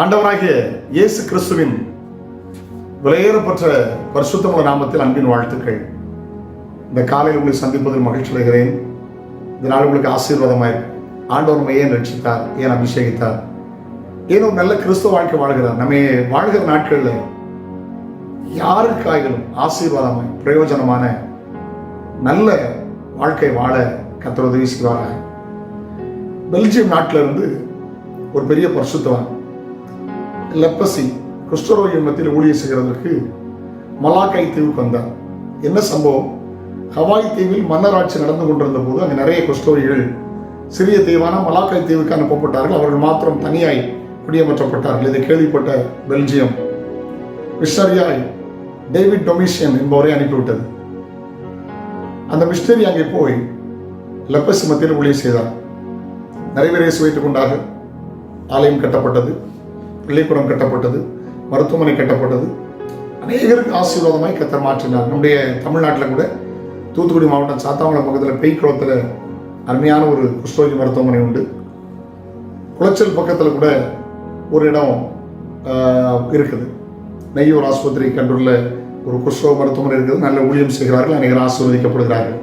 ஆண்டவராகிய இயேசு கிறிஸ்துவின் விலையேறப்பற்ற பரிசுத்தமுள்ள நாமத்தில் அன்பின் வாழ்த்துக்கள். இந்த காலையில் உங்களை சந்திப்பதில் மகிழ்ச்சி அடைகிறேன். இந்த நாள் உங்களுக்கு ஆசீர்வாதமாய் ஆண்டவர் ஏன் ரட்சித்தார் ஏன் அபிஷேகித்தார் ஏன் ஒரு நல்ல கிறிஸ்துவ வாழ்க்கை வாழ்கிறார் நம்ம வாழ்கிற நாட்களில் யாருக்காயிலும் ஆசீர்வாதமாய் பிரயோஜனமான நல்ல வாழ்க்கை வாழ கத்திர உதவி செய்வாராக. பெல்ஜியம் நாட்டிலிருந்து ஒரு பெரிய பரிசுத்தவன் லெப்பசி குஷ்டரோகியம் மத்தியில் ஊழியர் செய்கிறதற்கு மலாக்காய் தீவுக்கு வந்தார். என்ன சம்பவம்? ஹவாய் தீவில் மன்னராட்சி நடந்து கொண்டிருந்த போது அங்கே நிறைய குஷ்டரோகிகள் சிறிய தீவான மலாக்காய் தீவுக்கு அனுப்பப்பட்டார்கள். அவர்கள் மாத்திரம் தனியாய் குடியமற்றப்பட்டார்கள். இதை கேள்விப்பட்ட பெல்ஜியம் மிஷனரியாய் டேவிட் டொமிஷியன் என்பவரை அனுப்பிவிட்டது. அந்த மிஷினரி அங்கே போய் லெப்பசி மத்தியில் ஊழியர் செய்தார். நிறைய பேர் வைத்துக் கொண்டார்கள் ஆலயம் கட்டப்பட்டது. பள்ளிக்கூடம் கட்டப்பட்டது மருத்துவமனை கட்டப்பட்டது. அநேகருக்கு ஆசீர்வாதமாய் கத்தர் மாற்றினார். நம்முடைய தமிழ்நாட்டில் கூட தூத்துக்குடி மாவட்டம் சாத்தாங்குளம் பக்கத்தில் பெய்குளத்தில் அருமையான ஒரு குஷ்டோகி மருத்துவமனை உண்டு. குளச்சல் பக்கத்தில் கூட ஒரு இடம் இருக்குது. நெய்யூர் ஆஸ்பத்திரி கண்டுள்ள ஒரு குஷ்டோக மருத்துவமனை இருக்குது. நல்ல ஊழியம் செய்கிறார்கள் அநேகர் ஆசீர்வதிக்கப்படுகிறார்கள்.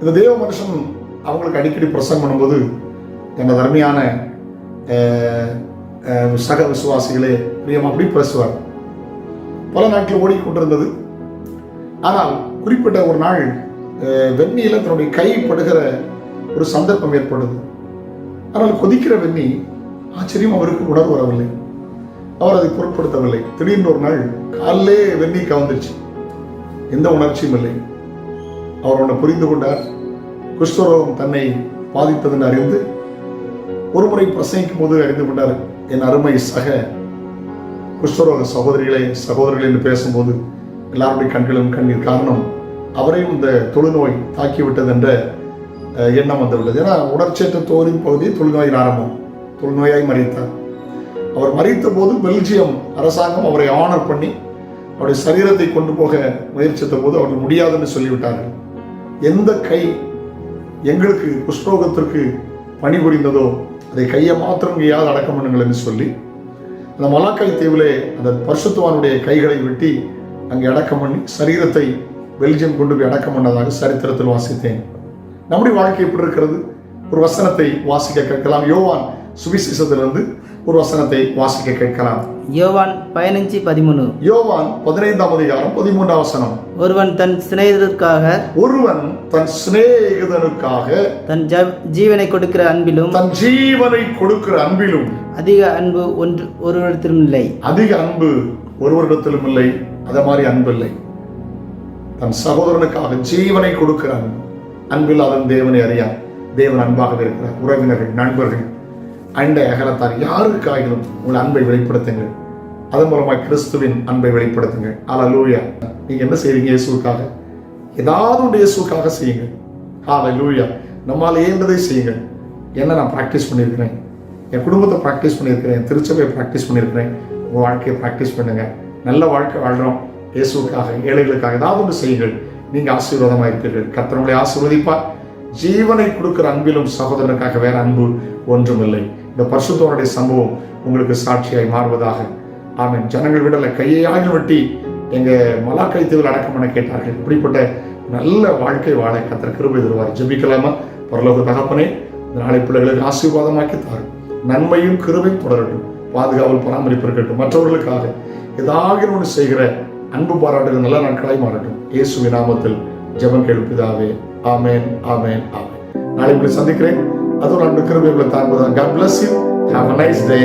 இந்த தேவ மனுஷன் அவங்களுக்கு அடிக்கடி பிரசங்கம் பண்ணும்போது எனது அருமையான சக விசுவாசிகளே பிரியமா அப்படி பேசுவார். பல நாட்கள் ஓடிக்கொண்டிருந்தது. ஆனால் குறிப்பிட்ட ஒரு நாள் அஹ், வெந்நீல தன்னுடைய கை படுகிற ஒரு சந்தர்ப்பம் ஏற்படுது ஆனால் கொதிக்கிற வெந்நி ஆச்சரியம் அவருக்கு உணர்வு வரவில்லை. அவர் அதை பொருட்படுத்தவில்லை. திடீர்னு ஒரு நாள் காலிலே வெந்நி கவர்ந்துச்சு எந்த உணர்ச்சியும் இல்லை. அவர் ஒன்று புரிந்து கொண்டார். குஷ்டரோகம் தன்னை பாதித்ததுன்னு அறிந்து ஒருமுறை பிரசங்கிக்கும் போது அறிந்து கொண்டார். என் அருமை சக குஷ்டரோக சகோதரிகளே சகோதரர்கள் என்று பேசும்போது எல்லாருடைய கண்களும் கண்ணீர் காரணம் அவரையும் இந்த தொழுநோய் தாக்கிவிட்டது என்ற எண்ணம் வந்துள்ளது ஏன்னா உடற்சேற்ற தோலின் பகுதி தொழுநோயின் ஆரம்பம். தொழுநோயாய் மறைத்தார். அவர் மறித்த போது பெல்ஜியம் அரசாங்கம் அவரை ஆனர் பண்ணி அவருடைய சரீரத்தை கொண்டு போக முயற்சித்த போது அவர்கள் முடியாதுன்னு சொல்லிவிட்டார்கள். எந்த கை எங்களுக்கு புஷ்ரோகத்திற்கு பணிபுரிந்ததோ அதை கையை மாத்திரம் கையாவது அடக்கம் பண்ணுங்கள் சொல்லி அந்த மலாக்காய் தீவிலே அந்த பரிசுத்தவானுடைய கைகளை வெட்டி அங்கே அடக்கம் பண்ணி சரீரத்தை பெல்ஜியம் கொண்டு போய் அடக்கம் பண்ணதாக சரித்திரத்தில் வாசித்தேன். நம்முடைய வாழ்க்கை எப்படி இருக்கிறது? ஒரு வசனத்தை வாசிக்க கேட்கலாம். யோவான் சுவிசேஷத்திலிருந்து ஒரு வசனத்தை வாசிக்க கேட்கலாம். யோவான் பதினஞ்சு பதிமூணு. யோவான் பதினைந்தாம் அதிகாரம் பதிமூன்றாம் வசனம். ஒருவன் தன் சிநேகிதருக்காக ஒருவன் தன் சிநேகிதனுக்காக தன் ஜீவனை கொடுக்கிற அன்பிலும் தன் ஜீவனை கொடுக்கிற அன்பிலும் அதிக அன்பு ஒன்று ஒருவரிடத்திலும் இல்லை. அதிக அன்பு ஒருவரிடத்திலும் இல்லை. அத மாதிரி அன்பு இல்லை. தன் சகோதரனுக்காக ஜீவனை கொடுக்கிற அன்பு. அன்பில் அதன் தேவனை அறியா தேவன் அன்பாக இருக்கிறார். உறவினர்கள் நண்பர்கள் அண்டை அகலத்தார் யாருக்காகிலும் உங்கள் அன்பை வெளிப்படுத்துங்கள். அதன் மூலமாக கிறிஸ்துவின் அன்பை வெளிப்படுத்துங்கள். லூழியா நீங்கள் என்ன செய்வீங்க இயேசுக்காக ஏதாவது ஒன்று இயேசுக்காக செய்யுங்கள். ஹalleluya நம்மால் இயன்றதை செய்யுங்கள். என்ன நான் ப்ராக்டிஸ் பண்ணியிருக்கிறேன்? என் குடும்பத்தை ப்ராக்டிஸ் பண்ணியிருக்கிறேன். என் திருச்சபையை ப்ராக்டிஸ் பண்ணியிருக்கிறேன். உங்கள் வாழ்க்கையை ப்ராக்டிஸ் பண்ணுங்கள் நல்ல வாழ்க்கை வாழ்கிறோம் இயேசுக்காக ஏழைகளுக்காக ஏதாவது ஒன்று செய்யுங்கள். நீங்கள் ஆசீர்வாதமாக இருப்பீர்கள். கர்த்தர் ஆசீர்வதிப்பார். ஜீவனை கொடுக்கிற அன்பிலும் சகோதரனுக்காக வேற அன்பு ஒன்றுமில்லை. இந்த பரிசுத்தோருடைய சம்பவம் உங்களுக்கு சாட்சியாய் மாறுவதாக. ஆமேன். ஜனங்கள் விடலை கையையாக வெட்டி எங்கள் மலாக்கை தீவில் அடக்கம் பண்ண கேட்டார்கள். இப்படிப்பட்ட நல்ல வாழ்க்கை வாழ கத்தர் கிருபை தருவார். ஜபிக்கலாமா? பரலோக தகப்பனே இந்த நாளை பிள்ளைகளுக்கு ஆசீர்வாதமாக்கி தாரும் நன்மையும் கிருபை தொடரட்டும். பாதுகாவல் பராமரிப்பு இருக்கட்டும். மற்றவர்களுக்காக ஏதாவது ஒன்று செய்கிற அன்பு பாராட்டுகள் நல்ல நாட்களாய் மாறட்டும். இயேசுவின் நாமத்தில் ஜெபம் கேள்விதாவே ஆமேன் ஆமேன் ஆமேன். நாளை உங்களை சந்திக்கிறேன். அதோட அன்பு கிருபைகளை தாங்குவதான் God bless you have a nice day